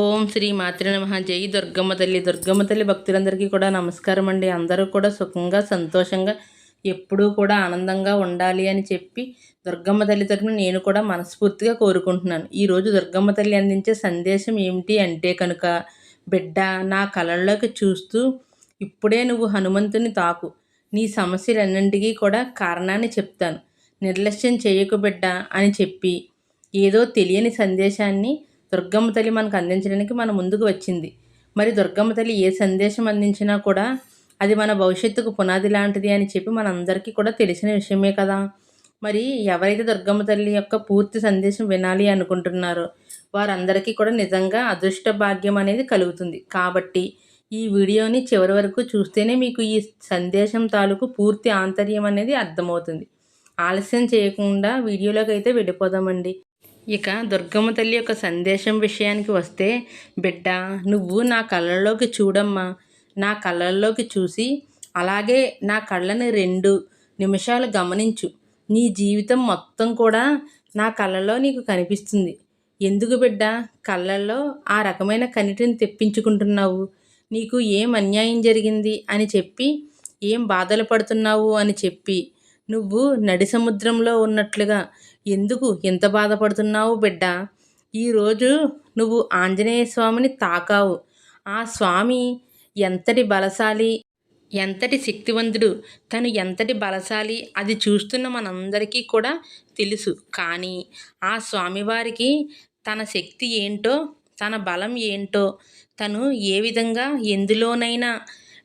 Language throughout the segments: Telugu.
ఓం శ్రీ మాతృ నమ. జై దుర్గమ్మ తల్లి. దుర్గమ్మ తల్లి భక్తులందరికీ కూడా నమస్కారం అండి. అందరూ కూడా సుఖంగా సంతోషంగా ఎప్పుడూ కూడా ఆనందంగా ఉండాలి అని చెప్పి దుర్గమ్మ తల్లి తరఫున నేను కూడా మనస్ఫూర్తిగా కోరుకుంటున్నాను. ఈరోజు దుర్గమ్మ తల్లి అందించే సందేశం ఏమిటి అంటే కనుక బిడ్డ నా కళల్లోకి చూస్తూ ఇప్పుడే నువ్వు హనుమంతుని తాకు. నీ సమస్యలన్నింటికీ కూడా కారణాన్ని చెప్తాను. నిర్లక్ష్యం చేయకు బిడ్డ అని చెప్పి ఏదో తెలియని సందేశాన్ని దుర్గమ్మ తల్లి మనకు అందించడానికి మన ముందుకు వచ్చింది. మరి దుర్గమ్మ తల్లి ఏ సందేశం అందించినా కూడా అది మన భవిష్యత్తుకు పునాది లాంటిది అని చెప్పి మనందరికీ కూడా తెలిసిన విషయమే కదా. మరి ఎవరైతే దుర్గమ్మ తల్లి యొక్క పూర్తి సందేశం వినాలి అనుకుంటున్నారో వారందరికీ కూడా నిజంగా అదృష్ట భాగ్యం అనేది కలుగుతుంది. కాబట్టి ఈ వీడియోని చివరి వరకు చూస్తేనే మీకు ఈ సందేశం తాలూకు పూర్తి ఆంతర్యం అనేది అర్థమవుతుంది. ఆలస్యం చేయకుండా వీడియోలోకి అయితే వెళ్ళిపోదామండి. ఇక దుర్గమ్మ తల్లి యొక్క సందేశం విషయానికి వస్తే బిడ్డ నువ్వు నా కళ్ళల్లోకి చూడమ్మా. నా కళ్ళల్లోకి చూసి అలాగే నా కళ్ళని రెండు నిమిషాలు గమనించు. నీ జీవితం మొత్తం కూడా నా కళ్ళలో నీకు కనిపిస్తుంది. ఎందుకు బిడ్డ? కళ్ళల్లో ఆ రకమైన కనిటిని తెప్పించుకుంటున్నావు. నీకు ఏం అన్యాయం జరిగింది అని చెప్పి ఏం బాధలు పడుతున్నావు అని చెప్పి నువ్వు నడి సముద్రంలో ఉన్నట్లుగా ఎందుకు ఎంత బాధపడుతున్నావు బిడ్డ? ఈరోజు నువ్వు ఆంజనేయ స్వామిని తాకావు. ఆ స్వామి ఎంతటి బలశాలి ఎంతటి శక్తివంతుడు తను ఎంతటి బలశాలి అది చూస్తున్న మనందరికీ కూడా తెలుసు. కానీ ఆ స్వామివారికి తన శక్తి ఏంటో తన బలం ఏంటో తను ఏ విధంగా ఎందులోనైనా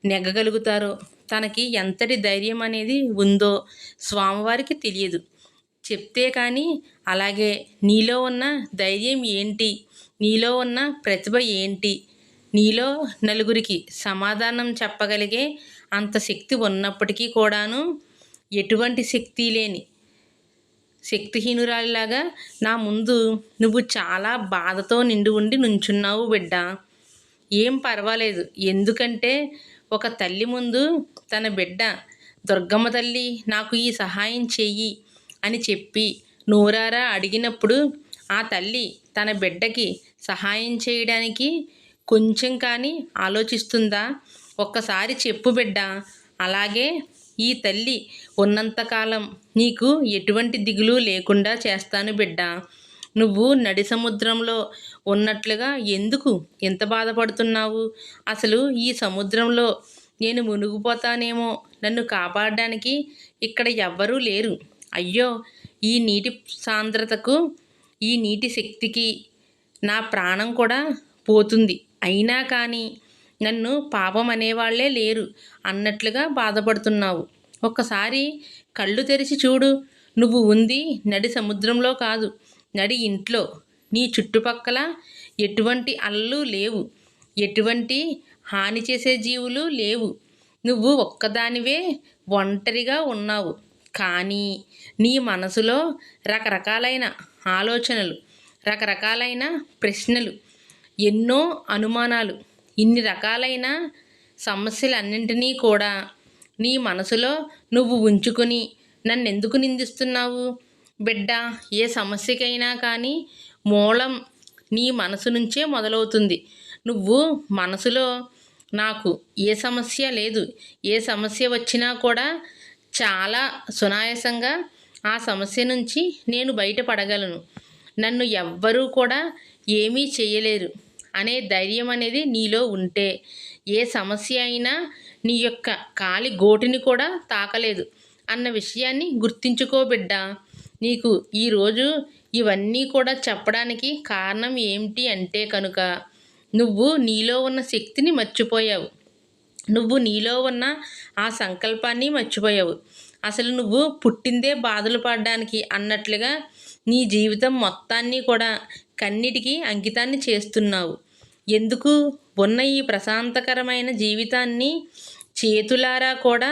నెగ్గగలుగుతారో తనకి ఎంతటి ధైర్యం అనేది ఉందో స్వామివారికి తెలియదు. చెప్తే కానీ అలాగే నీలో ఉన్న ధైర్యం ఏంటి? నీలో ఉన్న ప్రతిభ ఏంటి? నీలో నలుగురికి సమాధానం చెప్పగలిగే అంత శక్తి ఉన్నప్పటికీ కూడాను ఎటువంటి శక్తి లేని శక్తిహీనురాలిలాగా నా ముందు నువ్వు చాలా బాధతో నిండి ఉండి నుంచున్నావు బిడ్డ. ఏం పర్వాలేదు. ఎందుకంటే ఒక తల్లి ముందు తన బిడ్డ దుర్గమ్మ తల్లి నాకు ఈ సహాయం చెయ్యి అని చెప్పి నోరారా అడిగినప్పుడు ఆ తల్లి తన బిడ్డకి సహాయం చేయడానికి కొంచెం కానీ ఆలోచిస్తుందా? ఒక్కసారి చెప్పు బిడ్డ అలాగే ఈ తల్లి ఉన్నంతకాలం నీకు ఎటువంటి దిగులు లేకుండా చేస్తాను బిడ్డ. నువ్వు నడి సముద్రంలో ఉన్నట్లుగా ఎందుకు? ఎంత బాధపడుతున్నావు? అసలు ఈ సముద్రంలో నేను మునిగిపోతానేమో? నన్ను కాపాడడానికి ఇక్కడ ఎవ్వరూ లేరు. అయ్యో ఈ నీటి సాంద్రతకు ఈ నీటి శక్తికి నా ప్రాణం కూడా పోతుంది. అయినా కానీ నన్ను పాపం అనేవాళ్ళే లేరు అన్నట్లుగా బాధపడుతున్నావు. ఒక్కసారి కళ్ళు తెరిచి చూడు. నువ్వు ఉంది నడి సముద్రంలో కాదు నడి ఇంట్లో. నీ చుట్టుపక్కల ఎటువంటి అలలు లేవు. ఎటువంటి హాని చేసే జీవులు లేవు. నువ్వు ఒక్కదానివే ఒంటరిగా ఉన్నావు. కానీ నీ మనసులో రకరకాలైన ఆలోచనలు రకరకాలైన ప్రశ్నలు ఎన్నో అనుమానాలు ఇన్ని రకాలైన సమస్యలన్నింటినీ కూడా నీ మనసులో నువ్వు ఉంచుకొని నన్ను ఎందుకు నిందిస్తున్నావు? బిడ్డ ఏ సమస్యకైనా కానీ మూలం నీ మనసు నుంచే మొదలవుతుంది. నువ్వు మనసులో నాకు ఏ సమస్య లేదు. ఏ సమస్య వచ్చినా కూడా చాలా సునాయాసంగా ఆ సమస్య నుంచి నేను బయటపడగలను. నన్ను ఎవ్వరూ కూడా ఏమీ చేయలేరు అనే ధైర్యం అనేది నీలో ఉంటే ఏ సమస్య అయినా నీ యొక్క కాలి గోటిని కూడా తాకలేదు అన్న విషయాన్ని గుర్తించుకో బిడ్డ. నీకు ఈరోజు ఇవన్నీ కూడా చెప్పడానికి కారణం ఏమిటి అంటే కనుక నువ్వు నీలో ఉన్న శక్తిని మర్చిపోయావు. నువ్వు నీలో ఉన్న ఆ సంకల్పాన్ని మర్చిపోయావు. అసలు నువ్వు పుట్టిందే బాధలు పడడానికి అన్నట్లుగా నీ జీవితం మొత్తాన్ని కూడా కన్నిటికి అంకితాన్ని చేస్తున్నావు. ఎందుకు? ఉన్న ఈ ప్రశాంతకరమైన జీవితాన్ని చేతులారా కూడా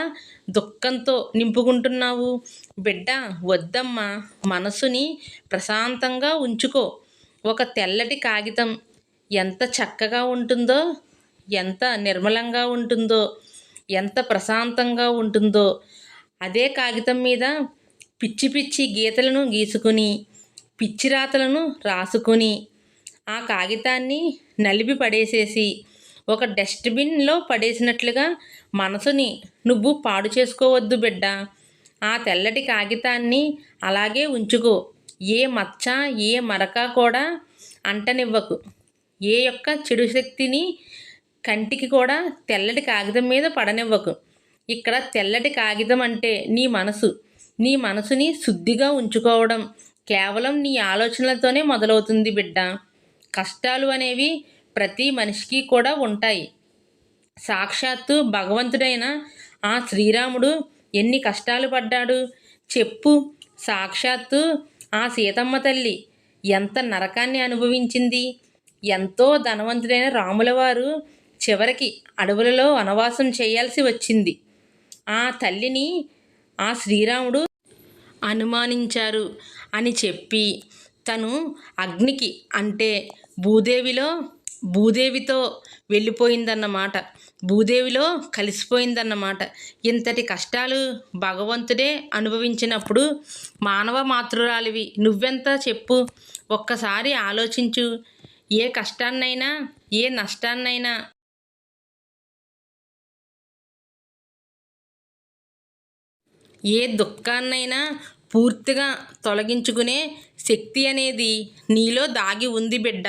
దుఃఖంతో నింపుకుంటున్నావు. బిడ్డ వద్దమ్మా మనసుని ప్రశాంతంగా ఉంచుకో. ఒక తెల్లటి కాగితం ఎంత చక్కగా ఉంటుందో ఎంత నిర్మలంగా ఉంటుందో ఎంత ప్రశాంతంగా ఉంటుందో అదే కాగితం మీద పిచ్చి పిచ్చి గీతలను గీసుకుని పిచ్చి రాతలను రాసుకొని ఆ కాగితాన్ని నలిపి పడేసేసి ఒక డస్ట్బిన్లో పడేసినట్లుగా మనసుని నువ్వు పాడు చేసుకోవద్దు బిడ్డ. ఆ తెల్లటి కాగితాన్ని అలాగే ఉంచుకో. ఏ మచ్చ ఏ మరక కూడా అంటనివ్వకు. ఏ యొక్క చెడు శక్తిని కంటికి కూడా తెల్లటి కాగితం మీద పడనివ్వకు. ఇక్కడ తెల్లటి కాగితం అంటే నీ మనసు. నీ మనసుని శుద్ధిగా ఉంచుకోవడం కేవలం నీ ఆలోచనలతోనే మొదలవుతుంది బిడ్డ. కష్టాలు అనేవి ప్రతి మనిషికి కూడా ఉంటాయి. సాక్షాత్తు భగవంతుడైన ఆ శ్రీరాముడు ఎన్ని కష్టాలు పడ్డాడు. చెప్పు. సాక్షాత్తు ఆ సీతమ్మ తల్లి ఎంత నరకాన్ని అనుభవించింది. ఎంతో ధనవంతుడైన రాములవారు చివరికి అడవులలో వనవాసం చేయాల్సి వచ్చింది. ఆ తల్లిని ఆ శ్రీరాముడు అనుమానించారు అని చెప్పి తను అగ్నికి అంటే భూదేవిలో భూదేవితో వెళ్ళిపోయిందన్నమాట. భూదేవిలో కలిసిపోయిందన్నమాట. ఇంతటి కష్టాలు భగవంతుడే అనుభవించినప్పుడు మానవ మాతృరాలివి నువ్వెంత చెప్పు? ఒక్కసారి ఆలోచించు. ఏ కష్టాన్నైనా ఏ నష్టాన్నైనా. ఏ దుఃఖాన్నైనా పూర్తిగా తొలగించుకునే శక్తి అనేది నీలో దాగి ఉంది బిడ్డ.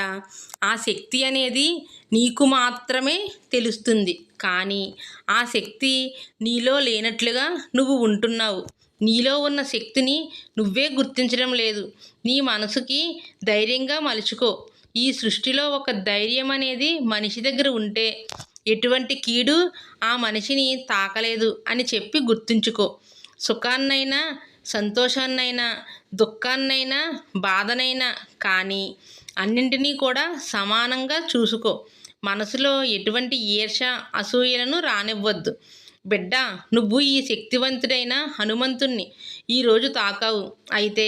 ఆ శక్తి అనేది నీకు మాత్రమే తెలుస్తుంది. కానీ ఆ శక్తి నీలో లేనట్లుగా నువ్వు ఉంటున్నావు. నీలో ఉన్న శక్తిని నువ్వే గుర్తించడం లేదు. నీ మనసుకి ధైర్యంగా మలుచుకో. ఈ సృష్టిలో ఒక ధైర్యం అనేది మనిషి దగ్గర ఉంటే ఎటువంటి కీడు ఆ మనిషిని తాకలేదు అని చెప్పి గుర్తుంచుకో. సుఖాన్నైనా సంతోషాన్నైనా దుఃఖాన్నైనా బాధనైనా కానీ అన్నింటినీ కూడా సమానంగా చూసుకో. మనసులో ఎటువంటి ఈర్ష అసూయలను రానివ్వద్దు. బిడ్డ నువ్వు ఈ శక్తివంతుడైన హనుమంతుణ్ణి ఈరోజు తాకావు. అయితే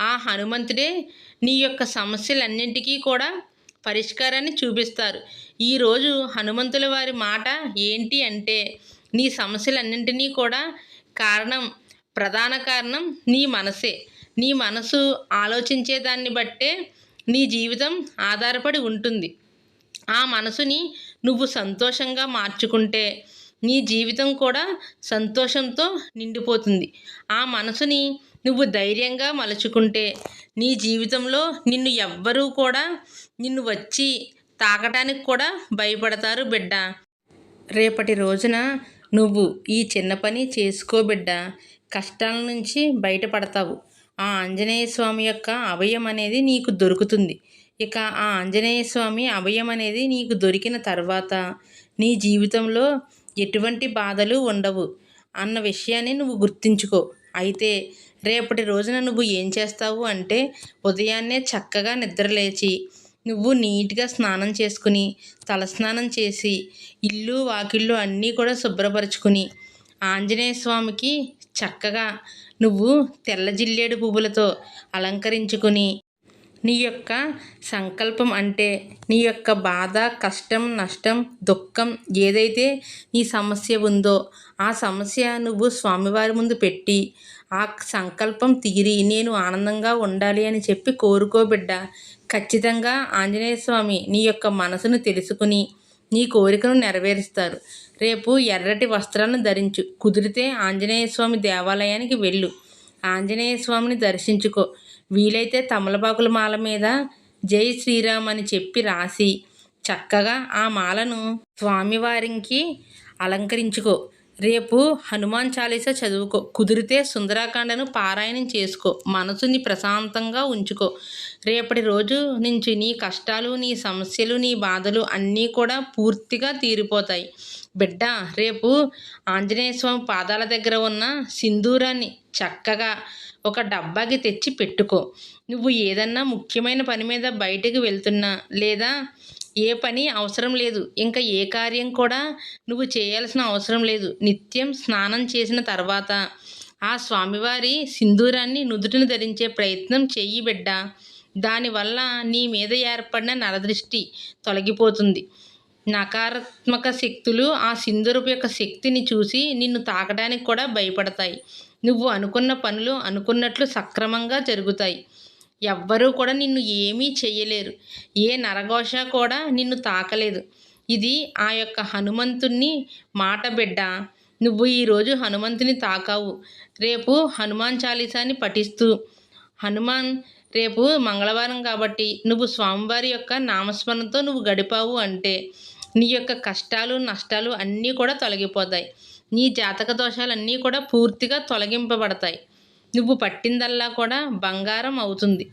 ఆ హనుమంతుడే నీ యొక్క సమస్యలన్నింటికీ కూడా పరిష్కారాన్ని చూపిస్తారు. ఈరోజు హనుమంతుల వారి మాట ఏంటి అంటే నీ సమస్యలన్నింటినీ కూడా కారణం ప్రధాన కారణం నీ మనసే. నీ మనసు ఆలోచించే దాన్ని బట్టే నీ జీవితం ఆధారపడి ఉంటుంది. ఆ మనసుని నువ్వు సంతోషంగా మార్చుకుంటే నీ జీవితం కూడా సంతోషంతో నిండిపోతుంది. ఆ మనసుని నువ్వు ధైర్యంగా మలుచుకుంటే నీ జీవితంలో నిన్ను ఎవ్వరూ కూడా నిన్ను వచ్చి తాకటానికి కూడా భయపడతారు బిడ్డ. రేపటి రోజున నువ్వు ఈ చిన్న పని చేసుకో బిడ్డ. కష్టాల నుంచి బయటపడతావు. ఆ ఆంజనేయ స్వామి యొక్క అభయం అనేది నీకు దొరుకుతుంది. ఇక ఆ ఆంజనేయ స్వామి అభయం అనేది నీకు దొరికిన తర్వాత నీ జీవితంలో ఎటువంటి బాధలు ఉండవు. అన్న విషయాన్ని నువ్వు గుర్తుంచుకో. అయితే రేపటి రోజున నువ్వు ఏం చేస్తావు అంటే ఉదయాన్నే చక్కగా నిద్రలేచి నువ్వు నీట్గా స్నానం చేసుకుని తలస్నానం చేసి ఇల్లు వాకిళ్ళు అన్నీ కూడా శుభ్రపరచుకుని ఆంజనేయ స్వామికి చక్కగా నువ్వు తెల్ల జిల్లేడు పువ్వులతో అలంకరించుకుని నీ యొక్క సంకల్పం అంటే నీ యొక్క బాధ కష్టం నష్టం దుఃఖం ఏదైతే నీ సమస్య ఉందో ఆ సమస్య నువ్వు స్వామివారి ముందు పెట్టి ఆ సంకల్పం తీరి నేను ఆనందంగా ఉండాలి అని చెప్పి కోరుకోబిడ్డ ఖచ్చితంగా ఆంజనేయ స్వామి నీ యొక్క మనసును తెలుసుకుని నీ కోరికను నెరవేరుస్తారు. రేపు ఎర్రటి వస్త్రాలను ధరించు. కుదిరితే ఆంజనేయ స్వామి దేవాలయానికి వెళ్ళు. ఆంజనేయ స్వామిని దర్శించుకో. వీలైతే తమలపాకుల మాల మీద జై శ్రీరామ్ అని చెప్పి రాసి చక్కగా ఆ మాలను స్వామివారికి అలంకరించుకో. రేపు హనుమాన్ చాలీసా చదువుకో. కుదిరితే సుందరాకాండను పారాయణం చేసుకో. మనసుని ప్రశాంతంగా ఉంచుకో. రేపటి రోజు నుంచి నీ కష్టాలు నీ సమస్యలు నీ బాధలు అన్నీ కూడా పూర్తిగా తీరిపోతాయి. బిడ్డ రేపు ఆంజనేయ స్వామి పాదాల దగ్గర ఉన్న సింధూరాన్ని చక్కగా ఒక డబ్బాకి తెచ్చి పెట్టుకో. నువ్వు ఏదన్నా ముఖ్యమైన పని మీద బయటకు వెళ్తున్నా లేదా ఏ పని అవసరం లేదు. ఇంకా ఏ కార్యం కూడా నువ్వు చేయాల్సిన అవసరం లేదు. నిత్యం స్నానం చేసిన తర్వాత ఆ స్వామివారి సింధూరాన్ని నుదుటిని ధరించే ప్రయత్నం చెయ్యి బిడ్డ. దానివల్ల నీ మీద ఏర్పడిన నరదృష్టి తొలగిపోతుంది. నకారాత్మక శక్తులు ఆ సింధూరపు యొక్క శక్తిని చూసి నిన్ను తాకడానికి కూడా భయపడతాయి. నువ్వు అనుకున్న పనులు అనుకున్నట్లు సక్రమంగా జరుగుతాయి. ఎవ్వరూ కూడా నిన్ను ఏమీ చేయలేరు ఏ నరఘోష కూడా నిన్ను తాకలేదు. ఇది ఆ యొక్క హనుమంతుణ్ణి మాట బిడ్డ. నువ్వు ఈరోజు హనుమంతుని తాకావు. రేపు హనుమాన్ చాలీసాని పఠిస్తూ. హనుమాన్ రేపు మంగళవారం కాబట్టి నువ్వు స్వామివారి యొక్క నామస్మరణతో నువ్వు గడిపావు అంటే నీ యొక్క కష్టాలు నష్టాలు అన్నీ కూడా తొలగిపోతాయి. నీ జాతక దోషాలన్నీ కూడా పూర్తిగా తొలగింపబడతాయి. నువ్వు పట్టిందల్లా కూడా బంగారం అవుతుంది.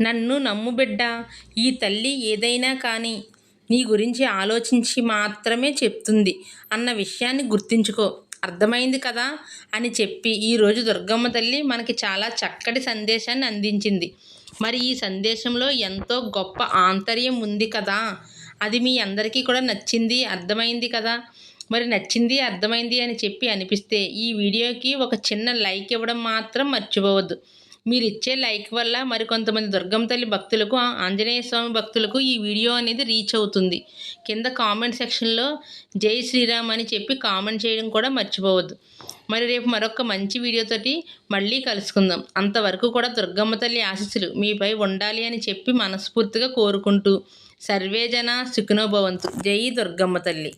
నన్ను నమ్ము బిడ్డ ఈ తల్లి ఏదైనా కానీ నీ గురించి ఆలోచించి మాత్రమే చెప్తుంది అన్న విషయాన్ని గుర్తుంచుకో. అర్థమైంది కదా? అని చెప్పి ఈరోజు దుర్గమ్మ తల్లి మనకి చాలా చక్కటి సందేశాన్ని అందించింది. మరి ఈ సందేశంలో ఎంతో గొప్ప ఆంతర్యం ఉంది కదా? అది మీ అందరికీ కూడా నచ్చింది అర్థమైంది కదా? మరి నచ్చింది అర్థమైంది అని చెప్పి అనిపిస్తే ఈ వీడియోకి ఒక చిన్న లైక్ ఇవ్వడం మాత్రం మర్చిపోవద్దు. మీరు ఇచ్చే లైక్ వల్ల మరి కొంతమంది దుర్గమ్మ తల్లి భక్తులకు ఆంజనేయ స్వామి భక్తులకు ఈ వీడియో అనేది రీచ్ అవుతుంది. కింద కామెంట్ సెక్షన్లో జై శ్రీరామ్ అని చెప్పి కామెంట్ చేయడం కూడా మర్చిపోవద్దు. మరి రేపు మరొక మంచి వీడియోతోటి మళ్ళీ కలుసుకుందాం. అంతవరకు కూడా దుర్గమ్మ తల్లి ఆశీస్సులు మీపై ఉండాలి అని చెప్పి మనస్ఫూర్తిగా కోరుకుంటూ సర్వేజన సుఖినోభవంతు జై దుర్గమ్మ తల్లి.